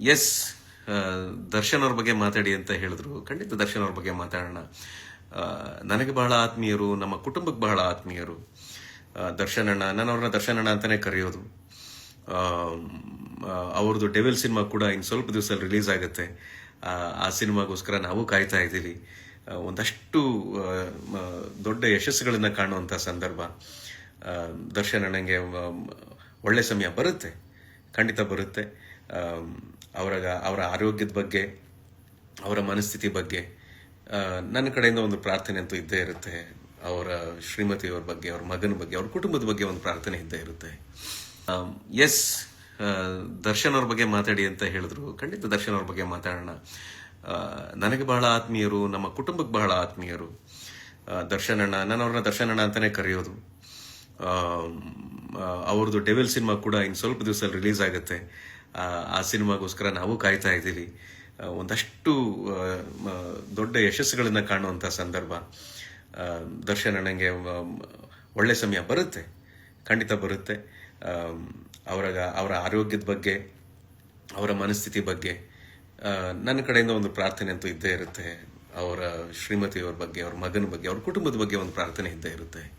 S Darshan ಅವ್ರ ಬಗ್ಗೆ ಮಾತಾಡಿ ಅಂತ ಹೇಳಿದ್ರು. ಖಂಡಿತ ದರ್ಶನ್ ಅವ್ರ ಬಗ್ಗೆ ಮಾತಾಡೋಣ. ನನಗೆ ಬಹಳ ಆತ್ಮೀಯರು ನಮ್ಮ ಕುಟುಂಬಕ್ಕೆ ಬಹಳ ಆತ್ಮೀಯರು. ದರ್ಶನಣ್ಣ ದರ್ಶನ್ ಅಣ್ಣ ನಾನು ಅವ್ರನ್ನ ದರ್ಶನ್ ಅಣ್ಣ ಅಂತಾನೆ ಕರೆಯೋದು. ಆ, ಅವ್ರದ್ದು ಡೆವಿಲ್ ಸಿನಿಮಾ ಕೂಡ ಇನ್ನು ಸ್ವಲ್ಪ ದಿವಸ ರಿಲೀಸ್ ಆಗುತ್ತೆ. ಆ, ಸಿನಿಮಾಗೋಸ್ಕರ ನಾವು ಕಾಯ್ತಾ ಇದ್ದೀವಿ. ಒಂದಷ್ಟು ದೊಡ್ಡ ಯಶಸ್ಸುಗಳನ್ನು ಕಾಣುವಂಥ ಸಂದರ್ಭ. ದರ್ಶನ್ ಮ- ಮ- ಒಳ್ಳೆ ಸಮಯ ಬರುತ್ತೆ. ಖಂಡಿತ ಬರುತ್ತೆ. ಅವರ ಅವರ ಆರೋಗ್ಯದ ಬಗ್ಗೆ, ಅವರ ಮನಸ್ಥಿತಿ ಬಗ್ಗೆ ನನ್ನ ಕಡೆಯಿಂದ ಒಂದು ಪ್ರಾರ್ಥನೆ ಅಂತೂ ಇದ್ದೇ ಇರುತ್ತೆ. ಅವರ ಶ್ರೀಮತಿಯವರ ಬಗ್ಗೆ, ಅವ್ರ ಮಗನ ಬಗ್ಗೆ, ಅವ್ರ ಕುಟುಂಬದ ಬಗ್ಗೆ ಒಂದು ಪ್ರಾರ್ಥನೆ ಇದ್ದೇ ಇರುತ್ತೆ. ಎಸ್ ದರ್ಶನ್ ಅವ್ರ ಬಗ್ಗೆ ಮಾತಾಡಿ ಅಂತ ಹೇಳಿದ್ರು. ಖಂಡಿತ ದರ್ಶನ್ ಅವ್ರ ಬಗ್ಗೆ ಮಾತಾಡೋಣ. ನನಗೆ ಬಹಳ ಆತ್ಮೀಯರು, ನಮ್ಮ ಕುಟುಂಬಕ್ಕೆ ಬಹಳ ಆತ್ಮೀಯರು. ದರ್ಶನಣ್ಣ ದರ್ಶನ್ ಅಣ್ಣ, ನಾನು ಅವ್ರನ್ನ ದರ್ಶನ್ ಅಂತಾನೆ ಕರೆಯೋದು. ಅವ್ರದ್ದು ಡೆವಿಲ್ ಸಿನಿಮಾ ಕೂಡ ಇನ್ನು ಸ್ವಲ್ಪ ದಿವಸ ರಿಲೀಸ್ ಆಗುತ್ತೆ. ಆ, ಸಿನಿಮಾಗೋಸ್ಕರ ನಾವು ಕಾಯ್ತಾ ಇದ್ದೀವಿ. ಒಂದಷ್ಟು ದೊಡ್ಡ ಯಶಸ್ಸುಗಳನ್ನು ಕಾಣುವಂಥ ಸಂದರ್ಭ. ದರ್ಶನ ನನಗೆ ಒಳ್ಳೆ ಸಮಯ ಬರುತ್ತೆ. ಖಂಡಿತ ಬರುತ್ತೆ. ಅವರ ಅವರ ಆರೋಗ್ಯದ ಬಗ್ಗೆ ಅವರ ಮನಸ್ಥಿತಿ ಬಗ್ಗೆ ನನ್ನ ಕಡೆಯಿಂದ ಒಂದು ಪ್ರಾರ್ಥನೆ ಅಂತೂ ಇದ್ದೇ ಇರುತ್ತೆ. ಅವರ ಶ್ರೀಮತಿಯವ್ರ ಬಗ್ಗೆ ಅವ್ರ ಮಗನ ಬಗ್ಗೆ ಅವ್ರ ಕುಟುಂಬದ ಬಗ್ಗೆ ಒಂದು ಪ್ರಾರ್ಥನೆ ಇದ್ದೇ ಇರುತ್ತೆ.